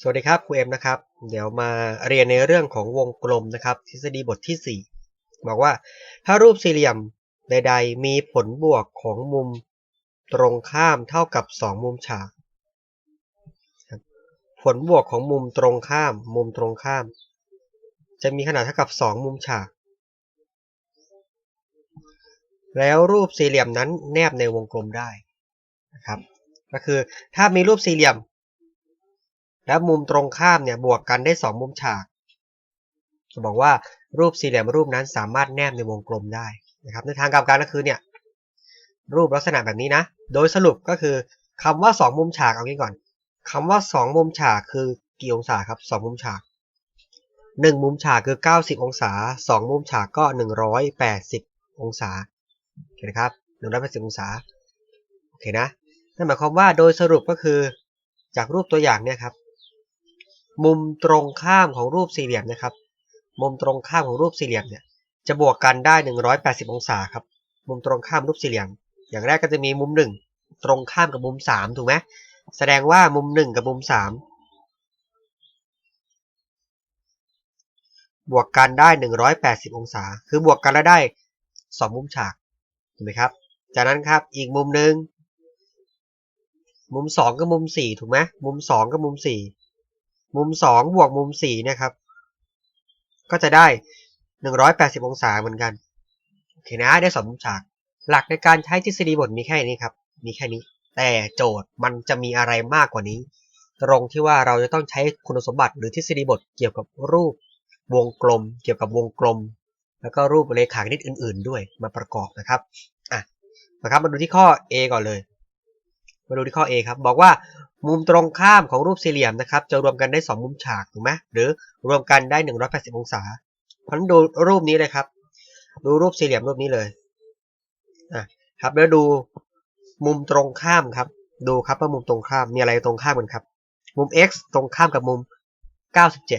สวัสดีครับครูเอ็มนะครับ เดี๋ยวมาเรียนในเรื่องของวงกลมนะครับ ทฤษฎีบทที่ 4 บอกว่า ถ้ารูปสี่เหลี่ยมใดๆ มีผลบวกของมุมตรงข้ามเท่ากับ 2 มุมฉากผลบวกของมุมตรงข้าม มุมตรงข้าม จะมีขนาดเท่ากับ 2 มุมฉาก แล้วรูปสี่เหลี่ยมนั้นแนบในวงกลมได้นะครับ ก็คือถ้ามีรูปสี่เหลี่ยม แล้วมุมตรงข้ามเนี่ยบวกกันได้ 2 มุมฉาก จะบอกว่ารูปสี่เหลี่ยมรูปนั้นสามารถแนบในวงกลมได้นะครับในทางกลับกันก็คือเนี่ยรูปลักษณะแบบนี้นะ โดยสรุปก็คือคำว่า 2 มุมฉากเอางี้ก่อนคำว่า 2 มุมฉากคือกี่องศาครับ 2 มุมฉาก 1 มุมฉากคือ 90 องศา 2 มุมฉากก็ 180 องศาโอเคนะครับ180องศาโอเคนะนั่นหมายความว่าโดยสรุปก็คือจากรูปตัวอย่างเนี่ยครับ มุมตรงข้ามของรูปสี่เหลี่ยมนะครับ มุมตรงข้ามของรูปสี่เหลี่ยมเนี่ยจะบวกกันได้ 180 องศาครับ มุมตรงข้ามรูปสี่เหลี่ยม อย่างแรกก็จะมีมุม 1 ตรงข้ามกับมุม 3 ถูกไหมแสดงว่ามุม 1 กับมุม 3 บวกกันได้ 180 องศา คือบวกกันแล้วได้ 2 มุมฉาก ถูกไหมครับ จากนั้นครับ อีกมุมหนึ่ง มุม 2 กับมุม 4 ถูกไหมมุม 2 กับมุม 4 มุม 2 บวกมุม4เนี่ยครับ ก็จะได้ 180 องศาเหมือนกัน โอเคนะได้สองมุมฉาก หลักในการใช้ทฤษฎีบทมีแค่นี้ครับ มีแค่นี้ แต่โจทย์มันจะมีอะไรมากกว่านี้ ตรงที่ว่าเราจะต้องใช้คุณสมบัติหรือทฤษฎีบทเกี่ยวกับรูปวงกลม เกี่ยวกับวงกลม แล้วก็รูปเรขาคณิตอื่น ๆ ด้วยมาประกอบนะครับ อะนะครับมาดูที่ข้อ A ก่อนเลย มาดูที่ข้อ A ครับบอกว่ามุมตรงข้ามของรูปสี่เหลี่ยมนะครับจะรวมกันได้ 2 มุมฉากถูกไหมหรือรวมกันได้ 180 องศาเพราะนั้นดูรูปนี้เลยครับ ดูรูปสี่เหลี่ยมรูปนี้เลยอะครับแล้วดูมุมตรงข้ามครับ ดูครับว่ามุมตรงข้ามมีอะไรตรงข้ามกันครับ มุม x ตรงข้ามกับมุม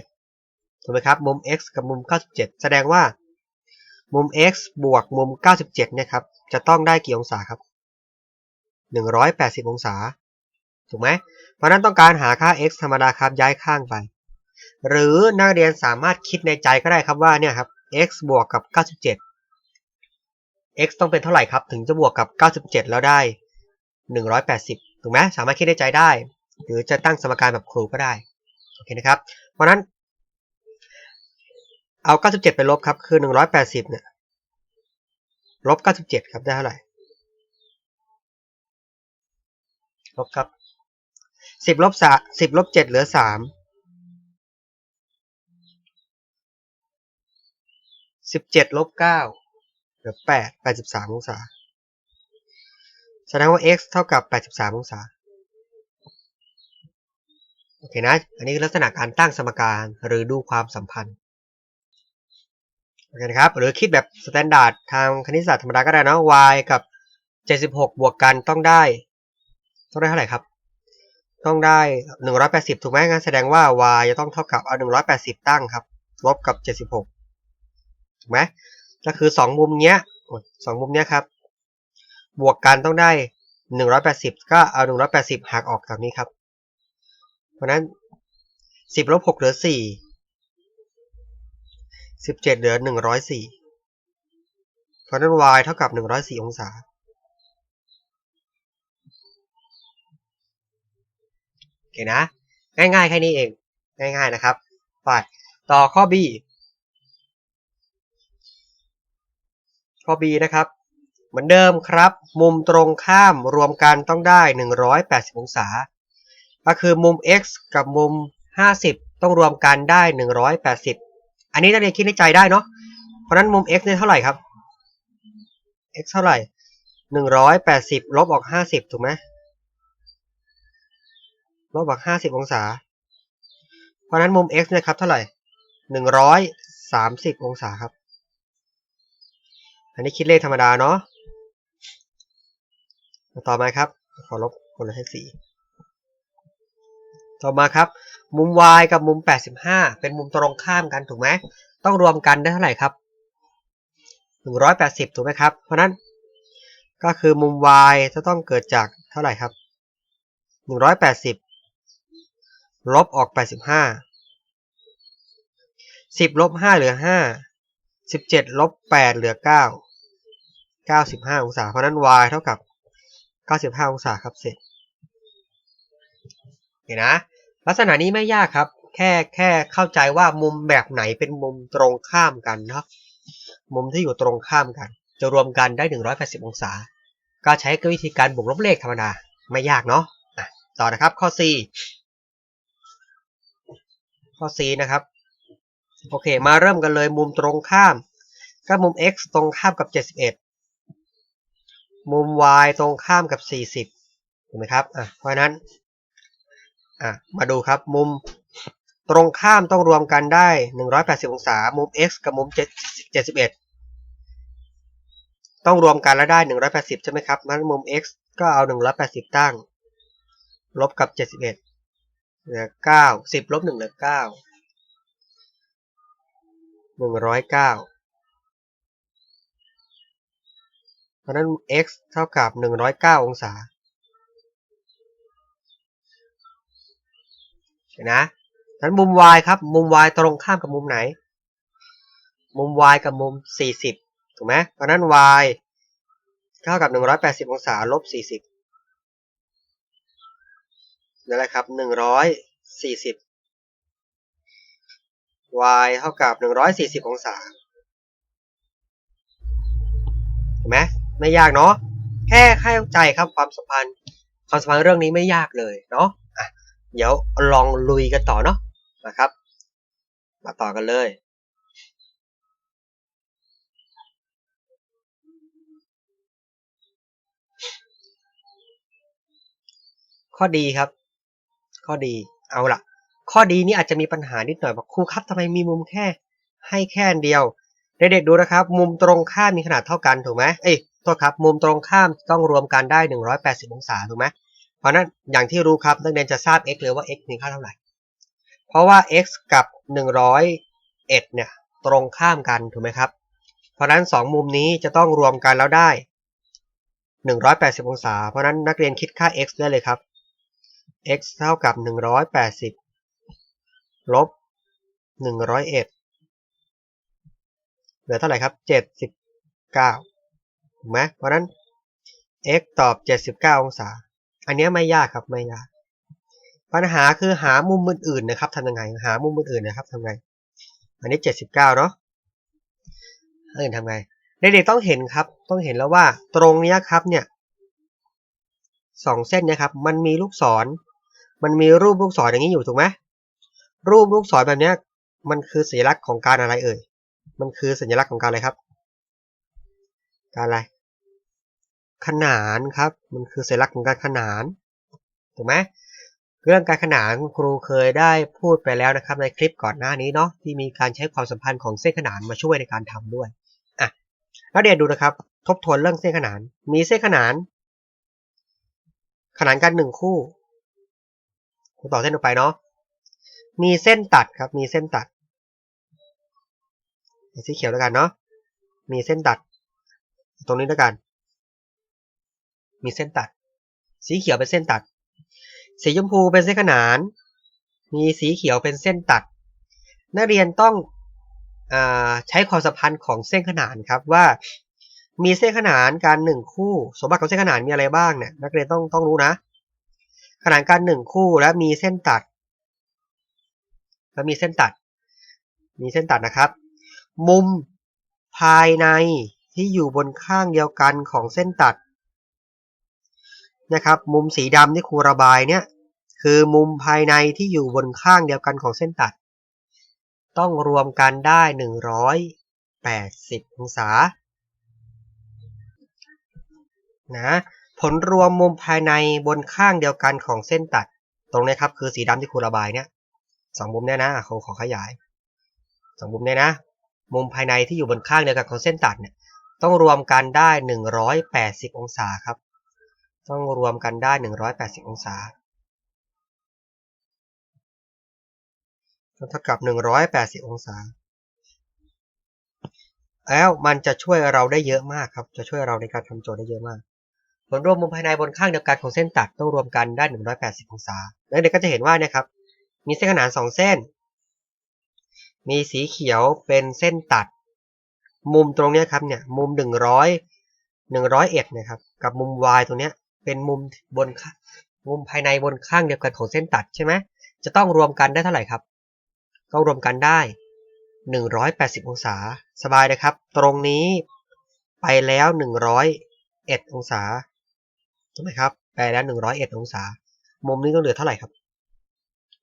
97ถูกไหมครับมุม x กับมุม 97 แสดงว่ามุม x บวกมุม 97เนี่ยครับจะต้องได้กี่องศาครับ 180 องศา ถูกไหม เพราะนั้นต้องการหาค่า x ธรรมดาครับย้ายข้างไป หรือนักเรียนสามารถคิดในใจก็ได้ครับว่าเนี่ยครับ x บวกกับ 97 x ต้องเป็นเท่าไหร่ครับ ถึงจะบวกกับ 97 แล้วได้ 180 ถูกไหมสามารถคิดในใจได้ หรือจะตั้งสมการแบบครูก็ได้ โอเคนะครับ เพราะนั้น เอา 97 ไปลบครับ คือ 180 เนี่ย ลบ 97 ครับ ได้เท่าไหร่ ลบครับ10ลบ3 10ลบ7เหลือ3 17ลบ9เหลือ8 83องศาแสดงว่า x เท่ากับ 83 องศา โอเคนะ อันนี้คือลักษณะการตั้งสมการหรือดูความสัมพันธ์ โอเคนะครับ หรือคิดแบบสแตนดาร์ดทางคณิตศาสตร์ธรรมดาก็ได้นะ y กับ 76 บวกกันต้องได้ ต้องได้เท่าไหร่ครับ ต้องได้180ถูกไหมงั้นแสดงว่า y จะต้องเท่ากับเอา180ตั้งครับลบกับ76ถูกไหมก็คือ2มุมเนี้ยสองมุมเนี้ยครับ บวกกันต้องได้180ก็เอา180หักออกจากนี้ครับ เพราะนั้น10ลบ6เหลือ4 17เหลือ104เพราะนั้น y เท่ากับ104องศา เคนะ ง่ายๆแค่นี้เอง ง่าย ๆนะครับไปต่อข้อ B ข้อ B นะครับ เหมือนเดิมครับ มุมตรงข้ามรวมกันต้องได้ 180 องศา ก็คือมุม x กับมุม 50 ต้องรวมกันได้ 180 อันนี้นักเรียนคิดในใจได้เนาะ เพราะนั้นมุม x เนี่ยเท่าไหร่ครับ x เท่าไหร่ 180 ลบออก 50 ถูกไหม ลบออก50องศา เพราะนั้นมุม x เนี่ยครับเท่าไหร่130องศาครับ อันนี้คิดเลขธรรมดาเนาะต่อมาครับ ขอลบคนละให้สี่ต่อมาครับ มุม y กับมุม 85 เป็นมุมตรงข้ามกันถูกไหมต้องรวมกันได้เท่าไหร่ครับ 180 ถูกไหมครับ เพราะนั้นก็คือมุม y จะต้องเกิดจากเท่าไหร่ครับ 180 ลบออก85 10ลบ5เหลือ5 17ลบ8เหลือ9 95องศาเพราะนั้น y เท่ากับ95องศาครับเสร็จเห็นนะ ลักษณะนี้ไม่ยากครับ แค่แค่เข้าใจว่ามุมแบบไหนเป็นมุมตรงข้ามกันเนาะมุมที่อยู่ตรงข้ามกัน จะรวมกันได้ 180 องศา ก็ใช้วิธีการบวกลบเลขธรรมดา ไม่ยากเนาะต่อนะครับข้อ C ข้อ C นะครับ โอเค มาเริ่มกันเลยมุมตรงข้าม ก็มุม x ตรงข้ามกับ 71 มุม y ตรงข้ามกับ 40ถูกไหมครับอะเพราะนั้นอะมาดูครับมุมตรงข้ามต้องรวมกันได้ 180 องศา มุม x กับมุม 71 ต้องรวมกันแล้วได้ 180 ใช่ไหมครับงั้นมุม x ก็เอา 180 ตั้ง ลบกับ 71 เหลือ9 10ลบ1เหลือ9 109เก้าเพราะนั้น x เท่ากับ109องศาเห็นนะนั้นมุม y ครับ มุม y ตรงข้ามกับมุมไหน มุม y กับมุม 40 ถูกไหมเพราะนั้น y เท่ากับ 180 องศาลบ 40 นั่นแหละครับ140 y เท่ากับ140องศาเห็นไหมไม่ยากเนาะแค่เข้าใจครับความสัมพันธ์ ความสัมพันธ์เรื่องนี้ไม่ยากเลยเนาะะเดี๋ยวลองลุยกันต่อเนาะนะครับ มาต่อกันเลยข้อดีครับ ข้อดี เอาละข้อดีนี้อาจจะมีปัญหานิดหน่อยบอกครูครับทำไมมีมุมแค่ ให้แค่เดียว เด็กๆดูนะครับ มุมตรงข้ามมีขนาดเท่ากันถูกไหมเอ้ยโทษครับ มุมตรงข้ามต้องรวมกันได้ 180 องศาถูกไหมเพราะนั้นอย่างที่รู้ครับนักเรียนจะทราบ x เลยว่า x มีค่าเท่าไหร่ เพราะว่า x กับ 101เนี่ยตรงข้ามกันถูกไหมครับ เพราะนั้น 2 มุมนี้จะต้องรวมกันแล้วได้ 180 องศา เพราะนั้นนักเรียนคิดค่า x ได้เลยครับ x เท่ากับ 180 ลบ 101 เหลือเท่าไหร่ครับ 79 ถูกไหมเพราะนั้น x ตอบ 79 องศา อันนี้ไม่ยากครับไม่ยาก ปัญหาคือหามุมอื่นๆนะครับทำยังไง หามุมอื่นๆนะครับทำไง อันนี้ 79 เนาะอื่นทำไง เด็กๆต้องเห็นครับ ต้องเห็นแล้วว่าตรงนี้ครับเนี่ยสองเส้นนะครับ มันมีลูกศร มันมีรูปลูกศรอย่างนี้อยู่ถูกไหมรูปลูกศรแบบนี้มันคือสัญลักษณ์ของการอะไรเอ่ย มันคือสัญลักษณ์ของการอะไรครับ การอะไร ขนานครับ มันคือสัญลักษณ์ของการขนาน ถูกไหมเรื่องการขนานครูเคยได้พูดไปแล้วนะครับ ในคลิปก่อนหน้านี้เนาะที่มีการใช้ความสัมพันธ์ของเส้นขนานมาช่วยในการทำด้วยอะแล้วเดี๋ยวดูนะครับ ทบทวนเรื่องเส้นขนาน มีเส้นขนาน ขนานกันหนึ่งคู่ ต่อเส้นออกไปเนาะมีเส้นตัดครับ มีเส้นตัดสีเขียวแล้วกันเนาะมีเส้นตัด ตรงนี้แล้วกัน มีเส้นตัด สีเขียวเป็นเส้นตัด สีชมพูเป็นเส้นขนาน มีสีเขียวเป็นเส้นตัด นักเรียนต้องอใช้ความสัมพันธ์ของเส้นขนานครับว่า มีเส้นขนานการหนึ่งคู่ สมบัติของเส้นขนานมีอะไรบ้างเนี่ยนักเรียนต้องต้องรู้นะ ขนานการหนึ่งคู่และมีเส้นตัด แล้วมีเส้นตัด มีเส้นตัดนะครับ มุมภายในที่อยู่บนข้างเดียวกันของเส้นตัดนะครับ มุมสีดำที่ครูระบายเนี่ยคือมุมภายในที่อยู่บนข้างเดียวกันของเส้นตัด ต้องรวมกันได้ 180 องศานะ ผลรวมมุมภายในบนข้างเดียวกันของเส้นตัด ตรงนี้ครับคือสีดำที่ครูระบายเนี่ยสองมุมเนี่ยนะขอขอขยายสองมุมเนี่ยนะ มุมภายในที่อยู่บนข้างเดียวกันของเส้นตัดเนี่ยต้องรวมกันได้ 180 องศาครับ ต้องรวมกันได้ 180 องศาเท่ากับ 180 องศา แล้วมันจะช่วยเราได้เยอะมากครับ จะช่วยเราในการทำโจทย์ได้เยอะมาก ผลรวมมุมภายในบนข้างเดียวกันของเส้นตัดต้องรวมกันได้ 180 องศาแล้วเด็กก็จะเห็นว่าเนี่ยครับ มีเส้นขนานสองเส้น มีสีเขียวเป็นเส้นตัด มุมตรงเนี้ยครับเนี่ยมุมหนึ่งร้อยหนึ่งร้อยเอ็ดนะครับกับมุม y ตรงเนี้ยเป็นมุมบนมุมภายในบนข้างเดียวกันของเส้นตัดใช่ไหมจะต้องรวมกันได้เท่าไหร่ครับก็รวมกันได้ 180 องศา สบายนะครับ ตรงนี้ไปแล้ว 101 องศา ถูกไหมครับไปแล้ว101องศา มุมนี้ต้องเหลือเท่าไหร่ครับ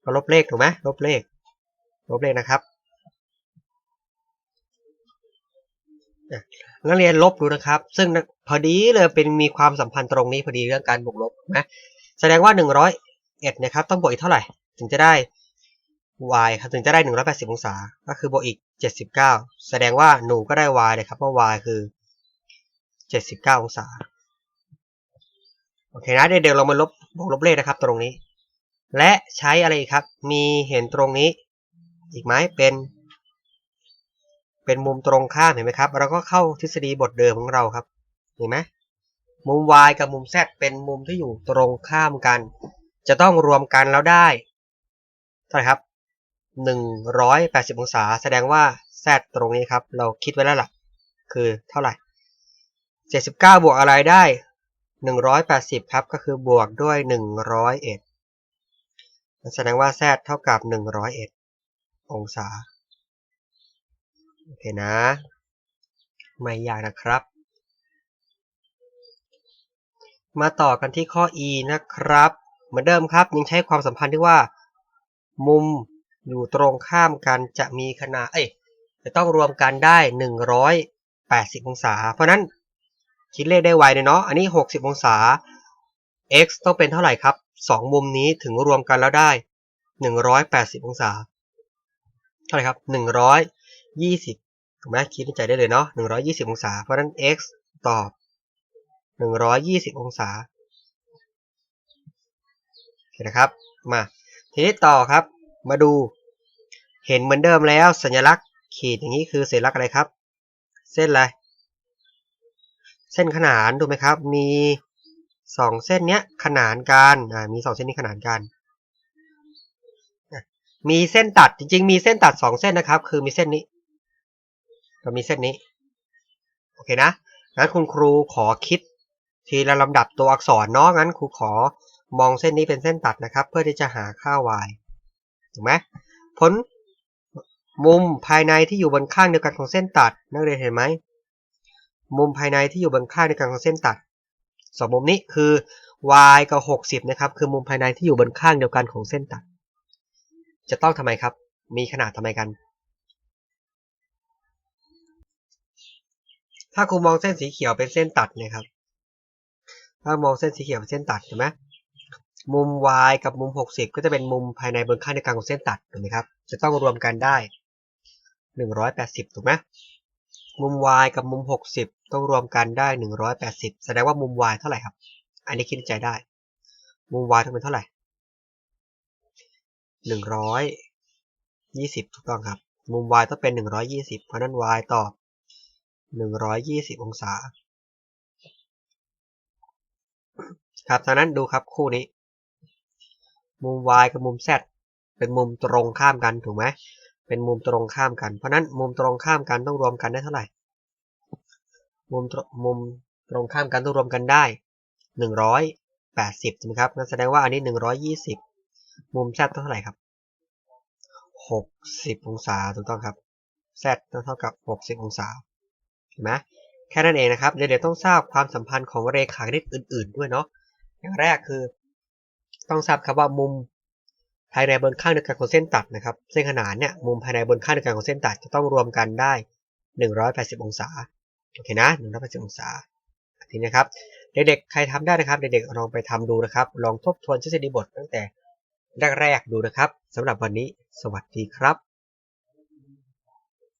ก็ลบเลขถูกไหมลบเลข ลบเลขนะครับนักเรียนลบดูนะครับ ซึ่งพอดีเลยเป็นมีความสัมพันธ์ตรงนี้พอดีเรื่องการบวกลบนะแสดงว่า 101นะครับต้องบวกอีกเท่าไหร่ ถึงจะได้ y ครับถึงจะได้ 180 องศา ก็คือบวกอีก 79 แสดงว่าหนูก็ได้ y เลยครับเพราะ y คือ 79 องศา โอเคนะเดี๋ยวเรามาลบบวกลบเลขนะครับ ตรงนี้ และใช้อะไรครับ มีเห็นตรงนี้ อีกไหมเป็น เป็นมุมตรงข้ามเห็นไหมครับ เราก็เข้าทฤษฎีบทเดิมของเราครับเห็นไหมมุม y กับมุม z เป็นมุมที่อยู่ตรงข้ามกัน จะต้องรวมกันแล้วได้เท่าไหร่ครับ 180 องศา แสดงว่า z ตรงนี้ครับ เราคิดไว้แล้วล่ะ คือเท่าไหร่ 79 บวกอะไรได้ 180 ครับ ก็คือบวกด้วย 101 แสดงว่า z เท่ากับ 101 องศา โอเคนะ ไม่ยากนะครับ มาต่อกันที่ข้อ e นะครับ เหมือนเดิมครับยังใช้ความสัมพันธ์ที่ว่า มุมอยู่ตรงข้ามกันจะมีขนาด เอ้ย จะต้องรวมกันได้ 180 องศา เพราะนั้น คิดเลขได้ไวเลยเนาะ อันนี้ 60 องศา x ต้องเป็นเท่าไหร่ครับ 2 มุมนี้ถึงรวมกันแล้วได้ 180 องศา เท่าไหร่ครับ 120ถูกไหมคิดในใจได้เลยเนาะ 120 องศา เพราะนั้น x ตอบ 120 องศาโอเคนะครับ มา ทีนี้ต่อครับ มาดู เห็นเหมือนเดิมแล้วสัญลักษณ์ขีดอย่างนี้คือสัญลักษณ์อะไรครับ เส้นอะไร เส้นขนานถูกไหมครับ มีสองเส้นเนี้ยขนานกันอ่ามีสองเส้นนี้ขนานกัน มีเส้นตัดจริงๆ มีเส้นตัดสองเส้นนะครับ คือมีเส้นนี้กับมีเส้นนี้ โอเคนะ งั้นคุณครูขอคิดทีละลำดับตัวอักษรเนาะ งั้นครูขอมองเส้นนี้เป็นเส้นตัดนะครับ เพื่อที่จะหาค่า y ถูกไหมผลมุมภายในที่อยู่บนข้างเดียวกันของเส้นตัด นักเรียนเห็นไหม มุมภายในที่อยู่บนข้างเดียวกันของเส้นตัดสองมุมนี้คือ y กับ 60 นะครับ คือมุมภายในที่อยู่บนข้างเดียวกันของเส้นตัด จะต้องทำไมครับ มีขนาดทำไมกัน ถ้าครูมองเส้นสีเขียวเป็นเส้นตัดนี่ยครับ ถ้ามองเส้นสีเขียวเป็นเส้นตัดเห็นไหมมุม y กับมุม 60 ก็จะเป็นมุมภายในบนข้างเดียวกันของเส้นตัดถูกไหมครับ จะต้องรวมกันได้ 180 ถูกไหม มุม y กับมุม 60 ต้องรวมกันได้ 180 แสดงว่ามุม y เท่าไหร่ครับ อันนี้คิดใจได้ มุม y ต้องเป็นเท่าไหร่ 120 ถูกต้องครับ มุม y ต้องเป็น 120 เพราะนั้น y ตอบ 120 องศา ครับดังนั้นดูครับคู่นี้ มุม y กับมุม z เป็นมุมตรงข้ามกันถูกไหม เป็นมุมตรงข้ามกัน เพราะนั้นมุมตรงข้ามกันต้องรวมกันได้เท่าไหร่ มุมมุมตรงข้ามกันต้องรวมกันได้ 180ใช่ไหมครับนั่นแสดงว่าอันนี้ 120 มุม z เท่าไหร่ครับ 60 องศาถูกต้องครับ z ต้องเท่ากับ 60 องศาเห็นไหมแค่นั้นเองนะครับเดี๋ยวเดี๋ยวต้องทราบความสัมพันธ์ของเรขาคณิตอื่น ๆ ด้วยเนาะอย่างแรกคือ ต้องทราบครับว่ามุม ภายในบนข้างเดียวกันของเส้นตัดนะครับ เส้นขนานเนี่ยมุมภายในบนข้างเดียวกันของเส้นตัดจะต้องรวมกันได้ 180 องศา โอเคนะ 180 องศา ทีนี้ครับ เด็กๆ ใครทำได้นะครับ เด็กๆ ลองไปทำดูนะครับ ลองทบทวนทฤษฎีบทตั้งแต่แรกๆ ดูนะครับสำหรับวันนี้ สวัสดีครับ